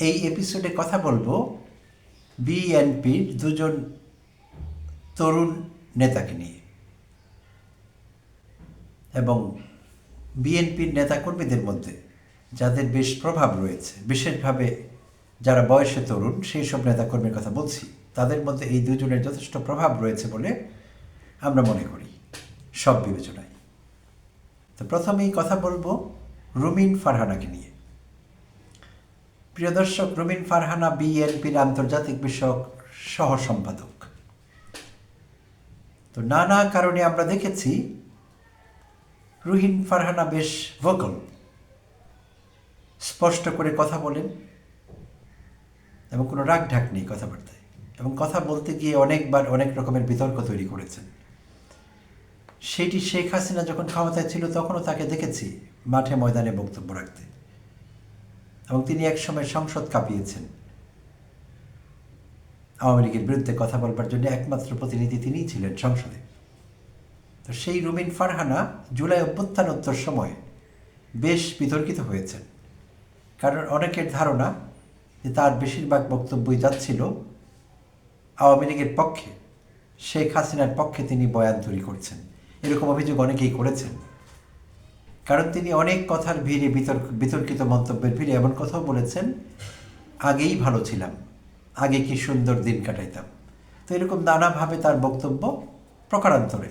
এই এপিসোডে কথা বলব বিএনপির দুজন তরুণ নেতাকে নিয়ে। এবং বিএনপির নেতাকর্মীদের মধ্যে যাদের বেশ প্রভাব রয়েছে, বিশেষভাবে যারা বয়সে তরুণ, সেই সব নেতাকর্মীর কথা বলছি, তাদের মধ্যে এই দুজনের যথেষ্ট প্রভাব রয়েছে বলে আমরা মনে করি, সব বিবেচনায়। তো প্রথমেই কথা বলব রুমিন ফারহানাকে নিয়ে। প্রিয় দর্শক, রুমিন ফারহানা, বিএনপির আন্তর্জাতিক বিষয়ক সহ সম্পাদক। তো নানা কারণে আমরা দেখেছি রুহিন ফারহানা বেশ ভোকাল স্পষ্ট করে কথা বলেন এবং কোনো রাগ ঢাক নেই কথাবার্তায়। এবং কথা বলতে গিয়ে অনেকবার অনেক রকমের বিতর্ক তৈরি করেছেন। সেটি শেখ হাসিনা যখন ক্ষমতায় ছিল, তখনও তাকে দেখেছি মাঠে ময়দানে বক্তব্য রাখতে। এবং তিনি একসময় সংসদ কাঁপিয়েছেন। আওয়ামী লীগের বিরুদ্ধে কথা বলবার জন্য একমাত্র প্রতিনিধি তিনিই ছিলেন সংসদে। তো সেই রুমিন ফারহানা জুলাই অভ্যুত্থানোত্তর সময় বেশ বিতর্কিত হয়েছেন। কারণ অনেকের ধারণা যে তার বেশিরভাগ বক্তব্যই যাচ্ছিল আওয়ামী লীগের পক্ষে। শেখ হাসিনার পক্ষে তিনি বয়ান তৈরি করছেন। এরকম অভিযোগ অনেকেই করেছেন। কারণ তিনি অনেক কথার ভিড়ে বিতর্ক বিতর্কিত মন্তব্যের ভিড়ে এমন কথাও বলেছেন, আগেই ভালো ছিলাম, আগে কি সুন্দর দিন কাটাইতাম। তো এরকম নানাভাবে তার বক্তব্য প্রকারান্তরে,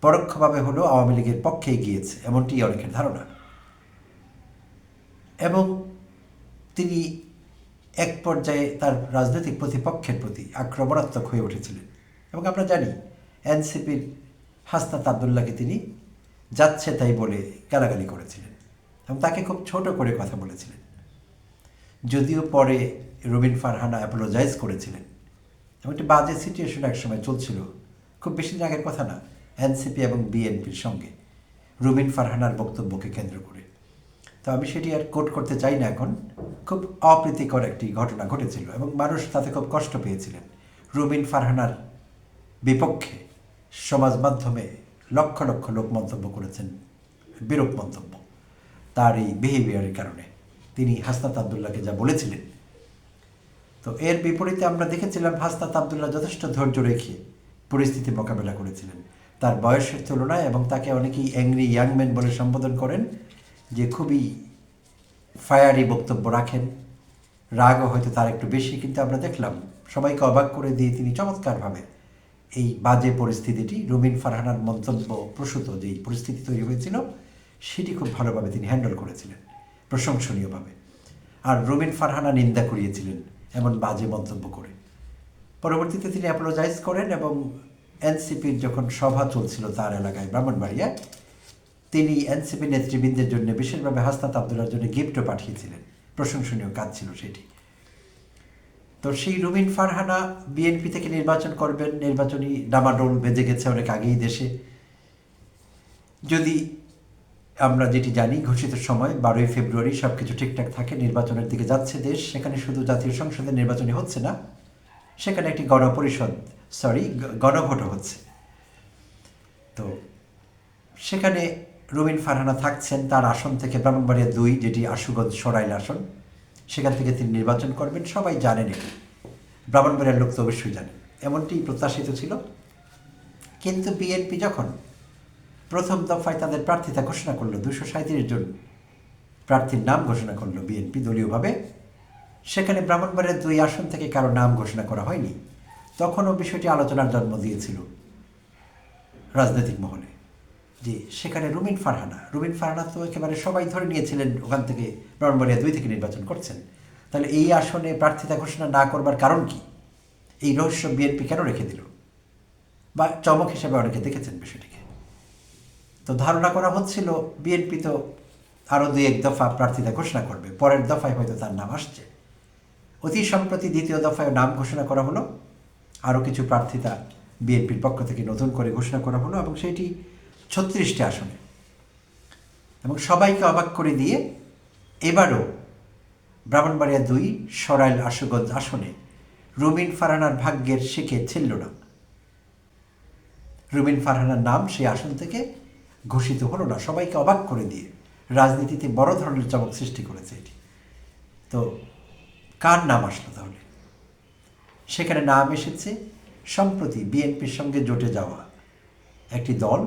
পরোক্ষভাবে হলো আওয়ামী লীগের পক্ষে গিয়েছে এমনটি অনেকের ধারণা। এবং তিনি এক পর্যায়ে তার রাজনৈতিক প্রতিপক্ষের প্রতি আক্রমণাত্মক হয়ে উঠেছিলেন। এবং আমরা জানি, এনসিপির হাসনাত আবদুল্লাহকে তিনি যাচ্ছে তাই বলে গালাগালি করেছিলেন এবং তাকে খুব ছোট করে কথা বলেছিলেন। যদিও পরে রবিন ফারহানা অ্যাপোলোজাইজ করেছিলেন। এবং একটি বাজে সিচুয়েশন একসময় চলছিল। খুব বেশি দিন আগের কথা না এনসিপি এবং বিএনপির সঙ্গে রুবিন ফারহানার বক্তব্যকে কেন্দ্র করে। তো আমি সেটি আর কোট করতে চাই না এখন। খুব অপ্রীতিকর একটি ঘটনা ঘটেছিল এবং মানুষ তাতে খুব কষ্ট পেয়েছিলেন। রুবিন ফারহানার বিপক্ষে সমাজ মাধ্যমে লক্ষ লক্ষ লোক মন্তব্য করেছেন, বিরূপ মন্তব্য। তার এই বিহেভিয়ারের কারণে তিনি হাসনাত আবদুল্লাহকে যা বলেছিলেন। তো এর বিপরীতে আমরা দেখেছিলাম হাসনাত আবদুল্লাহ যথেষ্ট ধৈর্য রেখে পরিস্থিতি মোকাবেলা করেছিলেন। তার বয়সের তুলনায় এবং তাকে অনেকেই অ্যাংরি ইয়াংম্যান বলে সম্বোধন করেন যে খুবই ফায়ারি বক্তব্য রাখেন। রাগও হয়তো তার একটু বেশি, কিন্তু আমরা দেখলাম সবাইকে অবাক করে দিয়ে তিনি চমৎকারভাবে এই বাজে পরিস্থিতিটি রুমিন ফারহানার মন্তব্য প্রসূত যেই পরিস্থিতি তৈরি হয়েছিল, সেটি খুব ভালোভাবে তিনি হ্যান্ডেল করেছিলেন, প্রশংসনীয়ভাবে। আর রুমিন ফারহানা নিন্দা করিয়েছিলেন এমন বাজে মন্তব্য করে। পরবর্তীতে তিনি অ্যাপোলোজাইজ করেন এবং এনসিপির যখন সভা চলছিল তার এলাকায় ব্রাহ্মণবাড়িয়া, তিনি এনসিপি নেতৃবৃন্দের জন্য বিশেষভাবে হাসনাত আবদুল্লার জন্য গিফটও পাঠিয়েছিলেন। প্রশংসনীয় কাজ ছিল সেটি। তো সেই রুমিন ফারহানা বিএনপি থেকে নির্বাচন করবেন। নির্বাচনী ডামাডোল বেজে গেছে অনেক আগেই দেশে। যদি আমরা যেটি জানি, ঘোষিত সময় বারোই ফেব্রুয়ারি সব কিছু ঠিকঠাক থাকে, নির্বাচনের দিকে যাচ্ছে দেশ। সেখানে শুধু জাতীয় সংসদের নির্বাচনই হচ্ছে না, সেখানে একটি গণপরিষদ সরি গণভোটও হচ্ছে। তো সেখানে রুমিন ফারহানা থাকছেন, তার আসন থেকে ব্রাহ্মণবাড়িয়া দুই, যেটি আশুগঞ্জ সরাইল আসন। সেখান থেকে তিনি নির্বাচন করবেন, সবাই জানেন এটি। ব্রাহ্মণবাড়িয়ার লোক তো অবশ্যই জানেন এমনটি প্রত্যাশিত ছিল। কিন্তু বিএনপি যখন প্রথম দফায় তাদের প্রার্থিতা ঘোষণা করল, দুশো সাঁত্রিশ জন প্রার্থীর নাম ঘোষণা করল বিএনপি দলীয়ভাবে, সেখানে ব্রাহ্মণবাড়িয়ার দুই আসন থেকে কারও নাম ঘোষণা করা হয়নি। তখনও বিষয়টি আলোচনার জন্ম দিয়েছিল রাজনৈতিক মহলে। যে সেখানে রুমিন ফারহানা রুমিন ফারহানা তো একেবারে সবাই ধরে নিয়েছিলেন ওখান থেকে ব্রাহ্মণবাড়িয়া দুই থেকে নির্বাচন করছেন। তাহলে এই আসনে প্রার্থিতা ঘোষণা না করবার কারণ কি? এই রহস্য বিএনপি কেন রেখে দিল? বা চমক হিসেবে অনেকে দেখেছেন বিষয়টিকে। তো ধারণা করা হচ্ছিল, বিএনপি তো আরও দুই এক দফা প্রার্থিতা ঘোষণা করবে, পরের দফায় হয়তো তার নাম আসছে। অতি সম্প্রতি দ্বিতীয় দফায় নাম ঘোষণা করা হলো। আরও কিছু প্রার্থিতা বিএনপির পক্ষ থেকে নতুন করে ঘোষণা করা হলো এবং সেটি ছত্রিশটি আসনে। এবং সবাইকে অবাক করে দিয়ে এবারও ব্রাহ্মণবাড়িয়া দুই, সরাইল আশুগঞ্জ আসনে রুমিন ফারহানার ভাগ্যের শিখে ছিল না। রুমিন ফারহানার নাম সেই আসন থেকে ঘোষিত হলো না। সবাইকে অবাক করে দিয়ে রাজনীতিতে বড় ধরনের চমক সৃষ্টি করেছে এটি। তো কার নাম আসলো তাহলে? সেখানে নাম এসেছে সম্প্রতি বিএনপির সঙ্গে জোটে যাওয়া একটি দল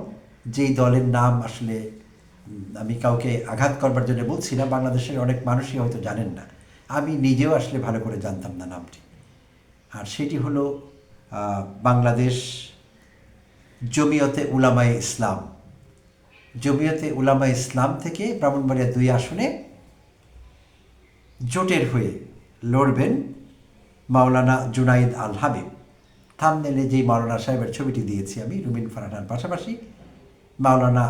যেই দলের নাম আসলে আমি কাউকে আঘাত করবার জন্য বলছি না, বাংলাদেশের অনেক মানুষই হয়তো জানেন না। আমি নিজেও আসলে ভালো করে জানতাম না নামটি। আর সেটি হলো বাংলাদেশ জমিয়তে উলামায়ে ইসলাম। জমিয়তে উলামা ইসলাম থেকে ব্রাহ্মণবাড়িয়া দুই আসনে জোটের হয়ে লড়বেন মাওলানা জুনাইদ আল হাবিব। থামনেলে যেই মাওলানা সাহেবের ছবিটি দিয়েছি আমি, রুমিন ফারহানার পাশাপাশি মাওলানা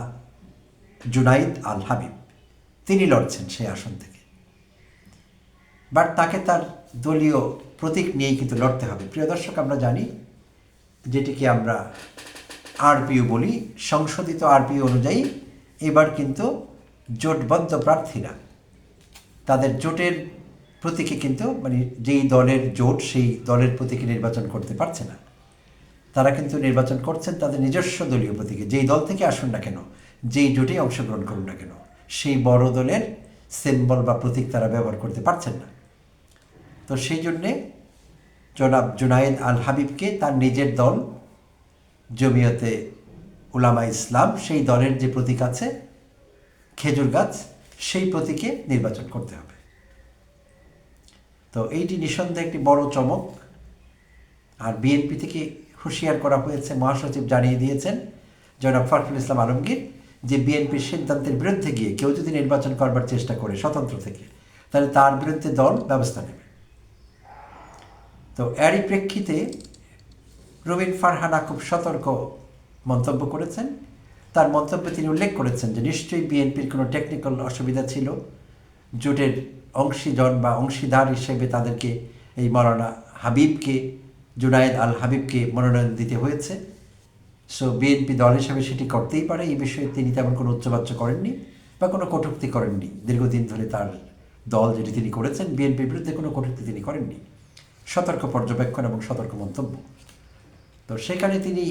জুনাইদ আল হাবিব তিনি লড়ছেন সেই আসন থেকে। বাট তাকে তার দলীয় প্রতীক নিয়েই কিন্তু লড়তে হবে। প্রিয় দর্শক, আমরা জানি যেটিকে আমরা আরপিও বলি। সংশোধিত আরপিও অনুযায়ী এবার কিন্তু জোটবদ্ধ প্রার্থীরা তাদের জোটের প্রতীকে কিন্তু মানে যেই দলের জোট, সেই দলের প্রতীকে নির্বাচন করতে পারছে না। তারা কিন্তু নির্বাচন করছেন তাদের নিজস্ব দলীয় প্রতীকে। যেই দল থেকে আসুন না কেন, যেই জোটে অংশগ্রহণ করুন না কেন, সেই বড় দলের সিম্বল বা প্রতীক তারা ব্যবহার করতে পারছেন না। তো সেই জন্যে জনাব জুনায়েদ আল হাবিবকে তার নিজের দল, জমিয়তে উলামা ইসলাম, সেই দলের যে প্রতীক আছে, খেজুর গাছ, সেই প্রতীকে নির্বাচন করতে হবে। তো এইটি নিঃসন্দেহে একটি বড় চমক। আর বিএনপি থেকে হুঁশিয়ার করা হয়েছে মহাসচিব জানিয়ে দিয়েছেন, জনাব ফখরুল ইসলাম আলমগীর, যে বিএনপির সিদ্ধান্তের বিরুদ্ধে গিয়ে কেউ যদি নির্বাচন করবার চেষ্টা করে স্বতন্ত্র থেকে, তাহলে তার বিরুদ্ধে দল ব্যবস্থা নেবে। তো এরই প্রেক্ষিতে রবিন ফারহানা খুব সতর্ক মন্তব্য করেছেন। তার মন্তব্যে তিনি উল্লেখ করেছেন যে নিশ্চয়ই বিএনপির কোনো টেকনিক্যাল অসুবিধা ছিল। জোটের অংশীজন বা অংশীদার হিসেবে তাদেরকে এই মরানা হাবিবকে জুনায়েদ আল হাবিবকে মনোনয়ন দিতে হয়েছে। সো বিএনপি দল হিসাবে সেটি করতেই পারে। এই বিষয়ে তিনি তেমন কোনো উচ্চবাচ্য করেননি বা কোনো কটূক্তি করেননি। দীর্ঘদিন ধরে তার দল যেটি তিনি করেছেন বিএনপির বিরুদ্ধে কোনো কটূক্তি তিনি করেননি। সতর্ক পর্যবেক্ষণ এবং সতর্ক মন্তব্য। তো সেখানে তিনি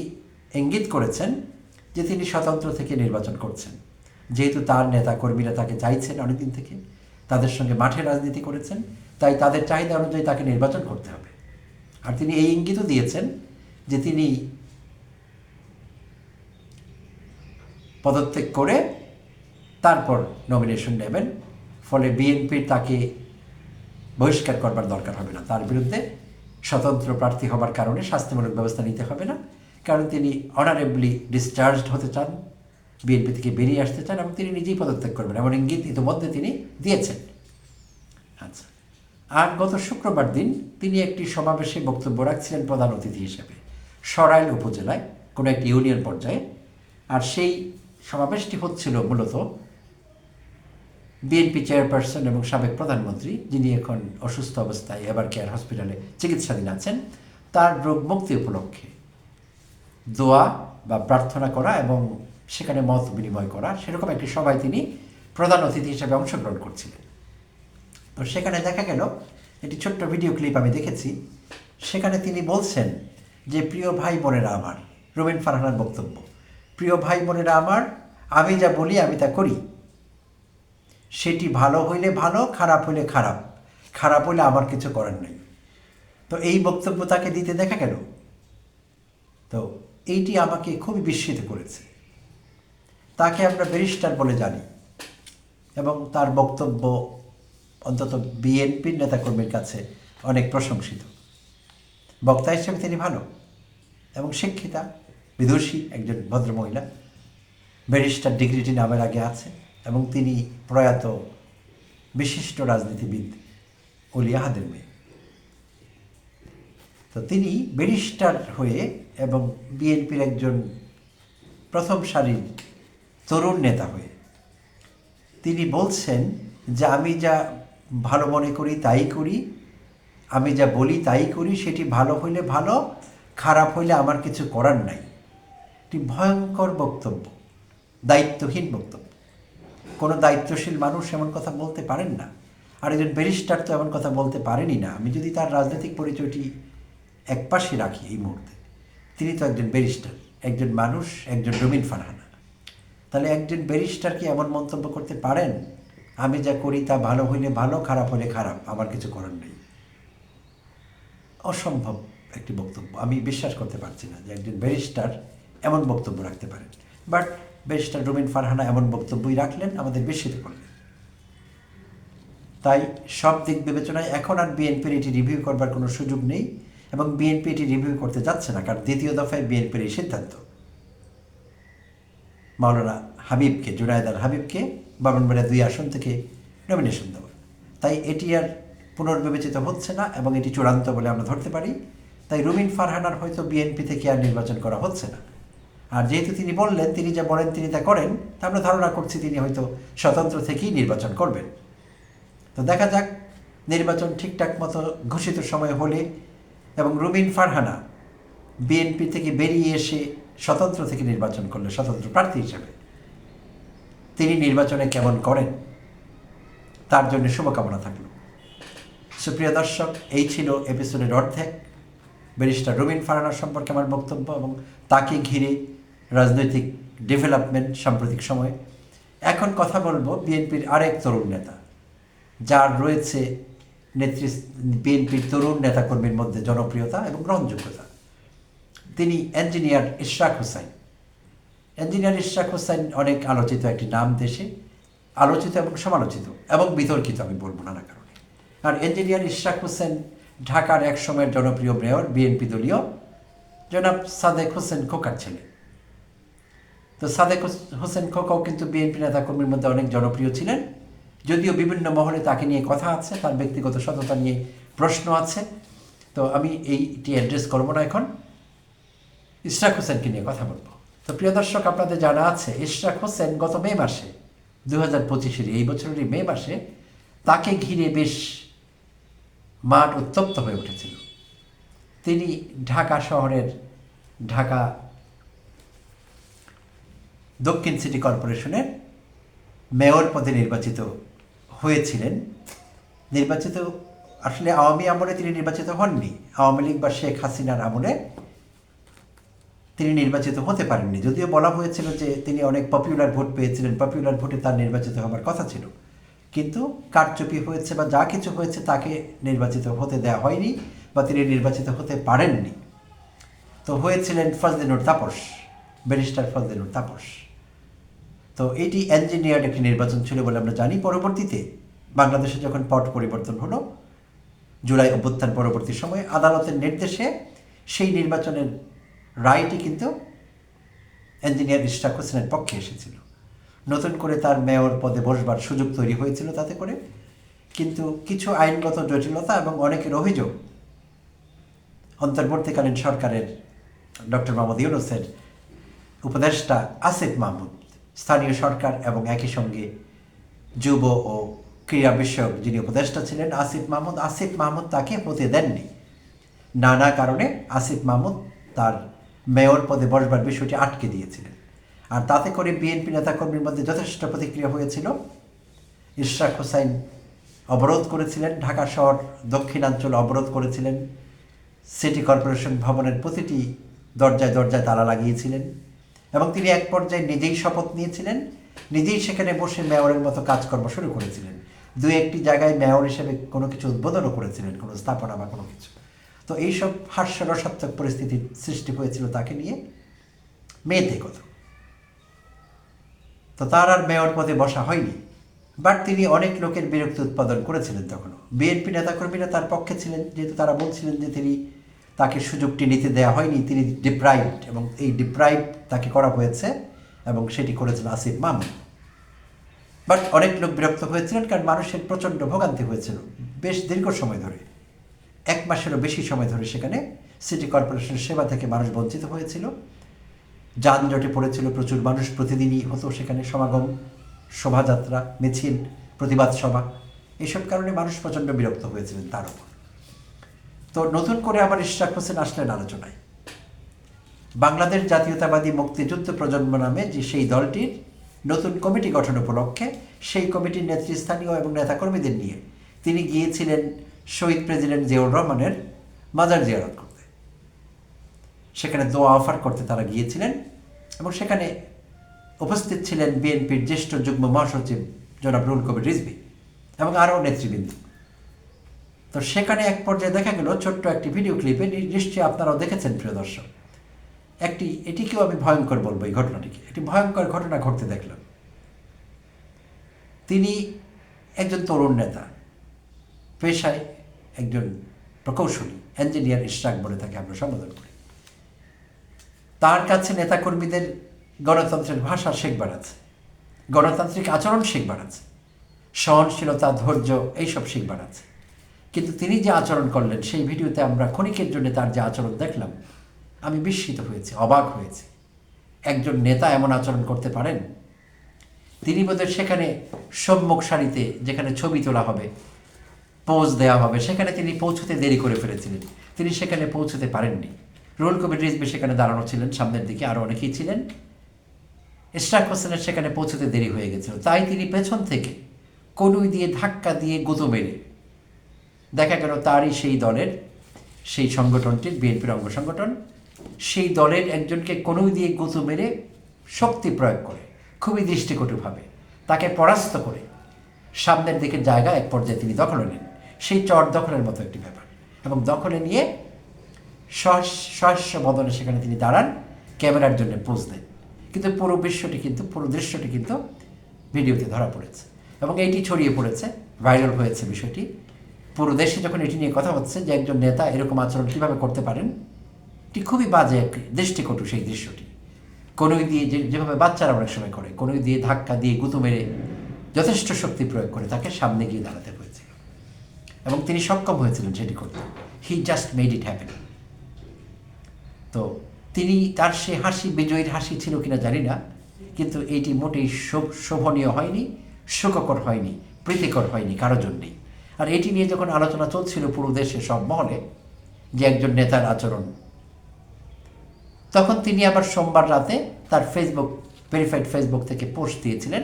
ইঙ্গিত করেছেন যে তিনি স্বতন্ত্র থেকে নির্বাচন করছেন। যেহেতু তার নেতা কর্মীরা তাকে চাইছেন অনেকদিন থেকে, তাদের সঙ্গে মাঠে রাজনীতি করেছেন, তাই তাদের চাহিদা অনুযায়ী তাকে নির্বাচন করতে হবে। আর তিনি এই ইঙ্গিতও দিয়েছেন যে তিনি পদত্যাগ করে তারপর নমিনেশন নেবেন। ফলে বিএনপির তাকে বহিষ্কার করবার দরকার হবে না। তার বিরুদ্ধে স্বতন্ত্র প্রার্থী হবার কারণে শাস্তিমূলক ব্যবস্থা নিতে হবে না। কারণ তিনি অনারেবলি ডিসচার্জড হতে চান। বিএনপি থেকে বেরিয়ে আসতে চান এবং তিনি নিজেই পদত্যাগ করবেন। এমন ইঙ্গিত ইতিমধ্যে তিনি দিয়েছেন। আর গত শুক্রবার দিন তিনি একটি সমাবেশে বক্তব্য রাখছিলেন প্রধান অতিথি হিসেবে। সরাইল উপজেলায় কোনো একটি ইউনিয়ন পর্যায়ে। আর সেই সমাবেশটি হচ্ছিল মূলত বিএনপি চেয়ারপারসন এবং সাবেক প্রধানমন্ত্রী, যিনি এখন অসুস্থ অবস্থায় এবার কেয়ার হসপিটালে চিকিৎসাধীন আছেন, তার রোগ মুক্তি উপলক্ষে দোয়া বা প্রার্থনা করা এবং সেখানে মত বিনিময় করা, সেরকম একটি সভায় তিনি প্রধান অতিথি হিসেবে অংশগ্রহণ করছিলেন। তো সেখানে দেখা গেল, একটি ছোট্ট ভিডিও ক্লিপ আমি দেখেছি। সেখানে তিনি বলছেন যে, প্রিয় ভাই বোনেরা আমার, রবীন ফারহানার বক্তব্য। প্রিয় ভাই বোনেরা আমার, আমি যা বলি, আমি তা করি। সেটি ভালো হইলে ভালো, খারাপ হইলে খারাপ। খারাপ হইলে আমার কিছু করার নেই। তো এই বক্তব্য তাকে দিতে দেখা গেল। তো এইটি আমাকে খুবই বিস্মিত করেছে। তাকে আমরা ব্যারিস্টার বলে জানি এবং তার বক্তব্য অন্তত বিএনপির নেতাকর্মীর কাছে অনেক প্রশংসিত। বক্তা হিসেবে তিনি ভালো এবং শিক্ষিতা, বিদুষী একজন ভদ্রমহিলা, ব্যারিস্টার ডিগ্রিটি নামের আগে আছে এবং তিনি প্রয়াত বিশিষ্ট রাজনীতিবিদ অলিয়াহাদের মেয়ে। তো তিনি ব্যারিস্টার হয়ে এবং বিএনপির একজন প্রথম সারির তরুণ নেতা হয়ে তিনি বলছেন যে আমি যা ভালো মনে করি, তাই করি। আমি যা বলি, তাই করি, সেটি ভালো হইলে ভালো, খারাপ হইলে আমার কিছু করার নাই। একটি ভয়ঙ্কর বক্তব্য, দায়িত্বহীন বক্তব্য। কোনো দায়িত্বশীল মানুষ এমন কথা বলতে পারেন না। আর একজন ব্যারিস্টার তো এমন কথা বলতে পারেনই না। আমি যদি তার রাজনৈতিক পরিচয়টি একপাশে রাখি এই মুহূর্তে, তিনি তো একজন ব্যারিস্টার, একজন মানুষ, একজন রবিন ফারহানা। তাহলে একজন ব্যারিস্টার কি এমন মন্তব্য করতে পারেন? আমি যা করি তা ভালো হইলে ভালো, খারাপ হলে খারাপ। আমার কিছু করার নেই। অসম্ভব একটি বক্তব্য। আমি বিশ্বাস করতে পারছি না যে একজন ব্যারিস্টার এমন বক্তব্য রাখতে পারেন। বাট ব্যারিস্টার রুমিন ফারহানা এমন বক্তব্যই রাখলেন, আমাদের বিস্মিত করলেন। তাই সব দিক বিবেচনায় এখন আর বিএনপির এটি রিভিউ করবার কোনো সুযোগ নেই এবং বিএনপি এটি রিভিউ করতে যাচ্ছে না, কারণ দ্বিতীয় দফায় বিএনপির এই সিদ্ধান্ত। মাওলানা হাবিবকে জুনায়দার হাবিবকে বামনবাড়িয়া দুই আসন থেকে নমিনেশন দেওয়া। তাই এটি আর পুনর্বিবেচিত হচ্ছে না এবং এটি চূড়ান্ত বলে আমরা ধরতে পারি। তাই রুমিন ফারহানার হয়তো বিএনপি থেকে আর নির্বাচন করা হচ্ছে না। আর যেহেতু তিনি বললেন, তিনি যা বলেন, তিনি তা করেন, তা আমরা ধারণা করছি তিনি হয়তো স্বতন্ত্র থেকেই নির্বাচন করবেন। তো দেখা যাক, নির্বাচন ঠিকঠাক মতো ঘোষিত সময় হলে এবং রুমিন ফারহানা বিএনপি থেকে বেরিয়ে এসে স্বতন্ত্র থেকে নির্বাচন করলে স্বতন্ত্র প্রার্থী হিসেবে তিনি নির্বাচনে কেমন করেন? তার জন্য শুভকামনা থাকল। সুপ্রিয় দর্শক, এই ছিল এপিসোডের অর্ধেক। ব্যারিস্টার রুবিন ফারানার সম্পর্কে আমার বক্তব্য এবং তাকে ঘিরে রাজনৈতিক ডেভেলপমেন্ট সাম্প্রতিক সময়ে। এখন কথা বলব বিএনপির আরেক তরুণ নেতা, যার রয়েছে নেতৃ বিএনপির তরুণ নেতাকর্মীর মধ্যে জনপ্রিয়তা এবং গ্রহণযোগ্যতা। তিনি ইঞ্জিনিয়ার ইশরাক হুসাইন। ইঞ্জিনিয়ার ইশরাক হুসাইন অনেক আলোচিত একটি নাম দেশে, আলোচিত এবং সমালোচিত এবং বিতর্কিত আমি বলব নানা কারণে। আর ইঞ্জিনিয়ার ইশরাক হোসেন ঢাকার এক সময়ের জনপ্রিয় মেয়র বিএনপি দলীয়, জনাব সাদেক হোসেন খোকার ছেলে। তো সাদেক হোস- হোসেন খোকাও কিন্তু বিএনপি নেতাকর্মীর মধ্যে অনেক জনপ্রিয় ছিলেন। যদিও বিভিন্ন মহলে তাকে নিয়ে কথা আছে, তার ব্যক্তিগত সততা নিয়ে প্রশ্ন আছে। তো আমি এইটি অ্যাড্রেস করব না এখন। ইশরাক হোসেনকে নিয়ে কথা বলব। তো প্রিয় দর্শক, আপনাদের জানা আছে ইশরাক হোসেন গত মে মাসে দু হাজার পঁচিশের এই বছরের মে মাসে, তাকে ঘিরে বেশ মাঠ উত্তপ্ত হয়ে উঠেছিল। তিনি ঢাকা শহরের ঢাকা দক্ষিণ সিটি কর্পোরেশনের মেয়র পদে নির্বাচিত হয়েছিলেন। নির্বাচিত, আসলে আওয়ামী আমলে তিনি নির্বাচিত হননি। আওয়ামী লীগ বা শেখ হাসিনার আমলে তিনি নির্বাচিত হতে পারেননি। যদিও বলা হয়েছিল যে তিনি অনেক পপুলার ভোট পেয়েছিলেন পপুলার ভোটে তার নির্বাচিত হবার কথা ছিল। কিন্তু কারচুপি হয়েছে বা যা কিছু হয়েছে তাকে নির্বাচিত হতে দেওয়া হয়নি বা তিনি নির্বাচিত হতে পারেননি। তো হয়েছিলেন ফজলিনুর তাপস, ব্যারিস্টার ফজলিনুর তাপস। তো এটি ইঞ্জিনিয়ার্ড একটি নির্বাচন ছিল বলে আমরা জানি। পরবর্তীতে বাংলাদেশে যখন পট পরিবর্তন হলো, জুলাই অভ্যুত্থান পরবর্তী সময়ে আদালতের নির্দেশে সেই নির্বাচনের রায়টি কিন্তু ইঞ্জিনিয়ার ইশরাক হোসেনের পক্ষে এসেছিল। নতুন করে তার মেয়র পদে বসবার সুযোগ তৈরি হয়েছিল তাতে করে। কিন্তু কিছু আইনগত জটিলতা এবং অনেকের অভিযোগ অন্তর্বর্তীকালীন সরকারের ডক্টর মোহাম্মদ ইউনুসের উপদেষ্টা আসিফ মাহমুদ, স্থানীয় সরকার এবং একই সঙ্গে যুব ও ক্রীড়া বিষয়ক যিনি উপদেষ্টা ছিলেন আসিফ মাহমুদ আসিফ মাহমুদ তাকে হতে দেননি। নানা কারণে আসিফ মাহমুদ তার মেয়র পদে বসবার বিষয়টি আটকে দিয়েছিলেন। আর তাতে করে বিএনপি নেতাকর্মীর মধ্যে যথেষ্ট প্রতিক্রিয়া হয়েছিল। ইশরাক হোসাইন অবরোধ করেছিলেন, ঢাকা শহর দক্ষিণাঞ্চল অবরোধ করেছিলেন, সিটি কর্পোরেশন ভবনের প্রতিটি দরজায় দরজায় তালা লাগিয়েছিলেন এবং তিনি এক পর্যায়ে নিজেই শপথ নিয়েছিলেন, নিজেই সেখানে বসে মেয়রের মতো কাজকর্ম শুরু করেছিলেন। দু একটি জায়গায় মেয়র হিসেবে কোনো কিছু উদ্বোধনও করেছিলেন, কোনো স্থাপনা বা কোনো কিছু। তো এইসব হাস্যরসাত্মক পরিস্থিতির সৃষ্টি হয়েছিল তাকে নিয়ে। মেয়েতে কত তো তার আর মেয়র পদে বসা হয়নি। বাট তিনি অনেক লোকের বিরক্তি উৎপাদন করেছিলেন তখনও। বিএনপি নেতাকর্মীরা তার পক্ষে ছিলেন, যেহেতু তারা বলছিলেন যে তিনি তাকে সুযোগটি নিতে দেওয়া হয়নি, তিনি ডিপ্রাইভড এবং এই ডিপ্রাইভ তাকে করা হয়েছে এবং সেটি করেছেন আসিফ মাহমুদ। বাট অনেক লোক বিরক্ত হয়েছিলেন কারণ মানুষের প্রচণ্ড ভোগান্তি হয়েছিল বেশ দীর্ঘ সময় ধরে। এক মাসেরও বেশি সময় ধরে সেখানে সিটি কর্পোরেশনের সেবা থেকে মানুষ বঞ্চিত হয়েছিল। যানজটে পড়েছিল প্রচুর মানুষ প্রতিদিনই, হতো সেখানে সমাগম, শোভাযাত্রা, মিছিল, প্রতিবাদ সভা। এসব কারণে মানুষ প্রচণ্ড বিরক্ত হয়েছিলেন তার উপর। তো নতুন করে আবার ইশরাক হোসেন আসলেন আলোচনায়। বাংলাদেশ জাতীয়তাবাদী মুক্তিযুদ্ধ প্রজন্ম নামে যে সেই দলটির নতুন কমিটি গঠন উপলক্ষে, সেই কমিটির নেতৃস্থানীয় এবং নেতাকর্মীদের নিয়ে তিনি গিয়েছিলেন শহীদ প্রেসিডেন্ট জিয়াউর রহমানের মাজার জিয়ারত করতে। সেখানে দোয়া অফার করতে তারা গিয়েছিলেন এবং সেখানে উপস্থিত ছিলেন বিএনপির জ্যেষ্ঠ যুগ্ম মহাসচিব জনাব রুল কবির রিজভি এবং আরও নেতৃবৃন্দ। তো সেখানে এক পর্যায়ে দেখা গেল ছোট্ট একটি ভিডিও ক্লিপে নিশ্চয়ই আপনারাও দেখেছেন, প্রিয় দর্শক। একটি, এটিকেও আমি ভয়ঙ্কর বলব এই ঘটনাটিকে। একটি ভয়ঙ্কর ঘটনা ঘটতে দেখলাম। তিনি একজন তরুণ নেতা, পেশায় একজন প্রকৌশলী ইঞ্জিনিয়ার ইশরাক বলে তাকে আমরা সম্বোধন করি। তার কাছে নেতাকর্মীদের গণতন্ত্রের ভাষা শেখবার আছে, গণতান্ত্রিক আচরণ শিখবার আছে, সহনশীলতা, ধৈর্য, এইসব শিখবার আছে। কিন্তু তিনি যে আচরণ করলেন, সেই ভিডিওতে আমরা ক্ষণিকের জন্য তার যে আচরণ দেখলাম, আমি বিস্মিত হয়েছি, অবাক হয়েছি। একজন নেতা এমন আচরণ করতে পারেন? তিনি বোধহয় সেখানে সম্মুখ সারিতে যেখানে ছবি তোলা হবে পোজ দেওয়া হবে। সেখানে তিনি পৌঁছতে দেরি করে ফেলেছিলেন। তিনি সেখানে পৌঁছতে পারেননি। রুল কবির রিজবি সেখানে দাঁড়ানো ছিলেন, সামনের দিকে আরও অনেকেই ছিলেন। ইশরাক হোসেনের সেখানে পৌঁছতে দেরি হয়ে গেছিল। তাই তিনি পেছন থেকে কনুই দিয়ে ধাক্কা দিয়ে গুঁতো মেরে দেখা গেল তারই সেই দলের, সেই সংগঠনটির, বিএনপির অঙ্গ সংগঠন, সেই দলের একজনকে কনুই দিয়ে গুঁতো মেরে শক্তি প্রয়োগ করে, খুবই দৃষ্টিকটুভাবে, তাকে পরাস্ত করে সামনের দিকের জায়গা এক পর্যায়ে তিনি দখল নেন। সেই চর দখলের মতো একটি ব্যাপার। এবং দখলে নিয়ে সহস- সহস্য বদনে সেখানে তিনি দাঁড়ান, ক্যামেরার জন্য পোজ দেন। কিন্তু পুরো বিশ্বটি কিন্তু, পুরো দৃশ্যটি কিন্তু ভিডিওতে ধরা পড়েছে। এবং এইটি ছড়িয়ে পড়েছে, ভাইরাল হয়েছে বিষয়টি। পুরো দেশে যখন এটি নিয়ে কথা হচ্ছে যে একজন নেতা এরকম আচরণ কীভাবে করতে পারেন, এটি খুবই বাজে এক দৃষ্টিকটু সেই দৃশ্যটি। কনুই দিয়ে যে, যেভাবে বাচ্চারা অনেক সময় করে কনুই দিয়ে ধাক্কা দিয়ে গুঁতো মেরে যথেষ্ট শক্তি প্রয়োগ করে তাকে সামনে গিয়ে দাঁড়াতে এবং তিনি সক্ষম হয়েছিলেন সেটি করতে। He just made it happen তো তিনি তার সে হাসি, বিজয়ীর হাসি ছিল কিনা জানি না, কিন্তু এটি মোটেই শোভ- শোভনীয় হয়নি, সুখকর হয়নি, প্রীতিকর হয়নি, কারও জন্যেই। আর এটি নিয়ে যখন আলোচনা চলছিল পুরো দেশে, সব মহলে, যে একজন নেতার আচরণ, তখন তিনি আবার সোমবার রাতে তার ফেসবুক ভেরিফাইড ফেসবুক থেকে পোস্ট দিয়েছিলেন।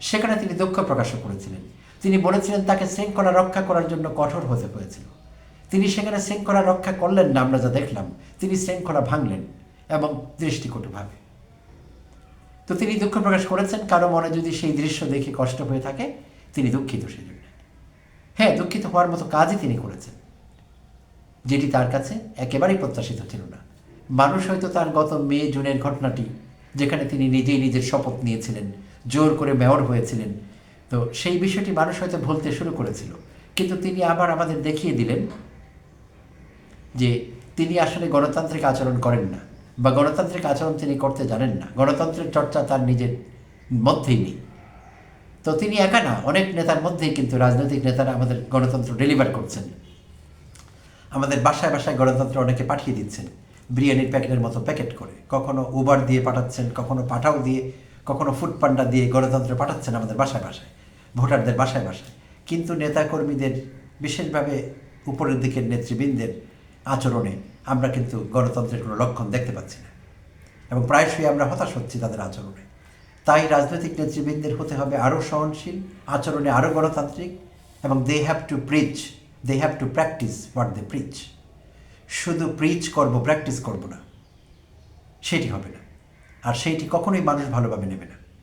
সেখানে তিনি দুঃখ প্রকাশ করেছিলেন। তিনি বলেছিলেন, তাকে শৃঙ্খলা রক্ষা করার জন্য কঠোর হতে হয়েছিল। তিনি সেখানে শৃঙ্খলা রক্ষা করলেন না, আমরা যা দেখলাম, তিনি শৃঙ্খলা ভাঙলেন এবং দৃষ্টিকটুভাবে তো তিনি দুঃখ প্রকাশ করেছেন, কারও মনে যদি সেই দৃশ্য দেখে কষ্ট হয়ে থাকে, তিনি দুঃখিত সেই জন্য হ্যাঁ দুঃখিত হওয়ার মতো কাজই তিনি করেছেন, যেটি তার কাছে একেবারেই প্রত্যাশিত ছিল না। মানুষ হয়তো তার গত মে, জুনের ঘটনাটি, যেখানে তিনি নিজেই নিজের শপথ নিয়েছিলেন, জোর করে মেয়র হয়েছিলেন তো সেই বিষয়টি মানুষ হয়তো ভুলতে শুরু করেছিল। কিন্তু তিনি আবার আমাদের দেখিয়ে দিলেন যে তিনি আসলে গণতান্ত্রিক আচরণ করেন না বা গণতান্ত্রিক আচরণ তিনি করতে জানেন না। গণতন্ত্রের চর্চা তার নিজের মধ্যেই নেই। তো তিনি একা না, অনেক নেতার মধ্যেই কিন্তু রাজনৈতিক নেতারা আমাদের গণতন্ত্র ডেলিভার করছেন। আমাদের বাসায় বাসায় গণতন্ত্র অনেকে পাঠিয়ে দিচ্ছেন। বিরিয়ানির প্যাকেটের মতো প্যাকেট করে। কখনো উবার দিয়ে পাঠাচ্ছেন, কখনো পাঠাও দিয়ে, কখনো ফুড পান্ডা দিয়ে গণতন্ত্র পাঠাচ্ছেন আমাদের বাসায় বাসায়। ভোটারদের বাসায় বাসায়। কিন্তু নেতাকর্মীদের, বিশেষভাবে উপরের দিকের নেতৃবৃন্দের আচরণে আমরা কিন্তু গণতন্ত্রের কোনো লক্ষণ দেখতে পাচ্ছি না। এবং প্রায়শই আমরা হতাশ হচ্ছি তাদের আচরণে। তাই রাজনৈতিক নেতৃবৃন্দের হতে হবে আরও সহনশীল, আচরণে আরও গণতান্ত্রিক এবং they have to preach they have to practise what they preach শুধু প্রিচ করব প্র্যাকটিস করব না, সেটি হবে না। আর সেইটি কখনোই মানুষ ভালোভাবে নেবে না।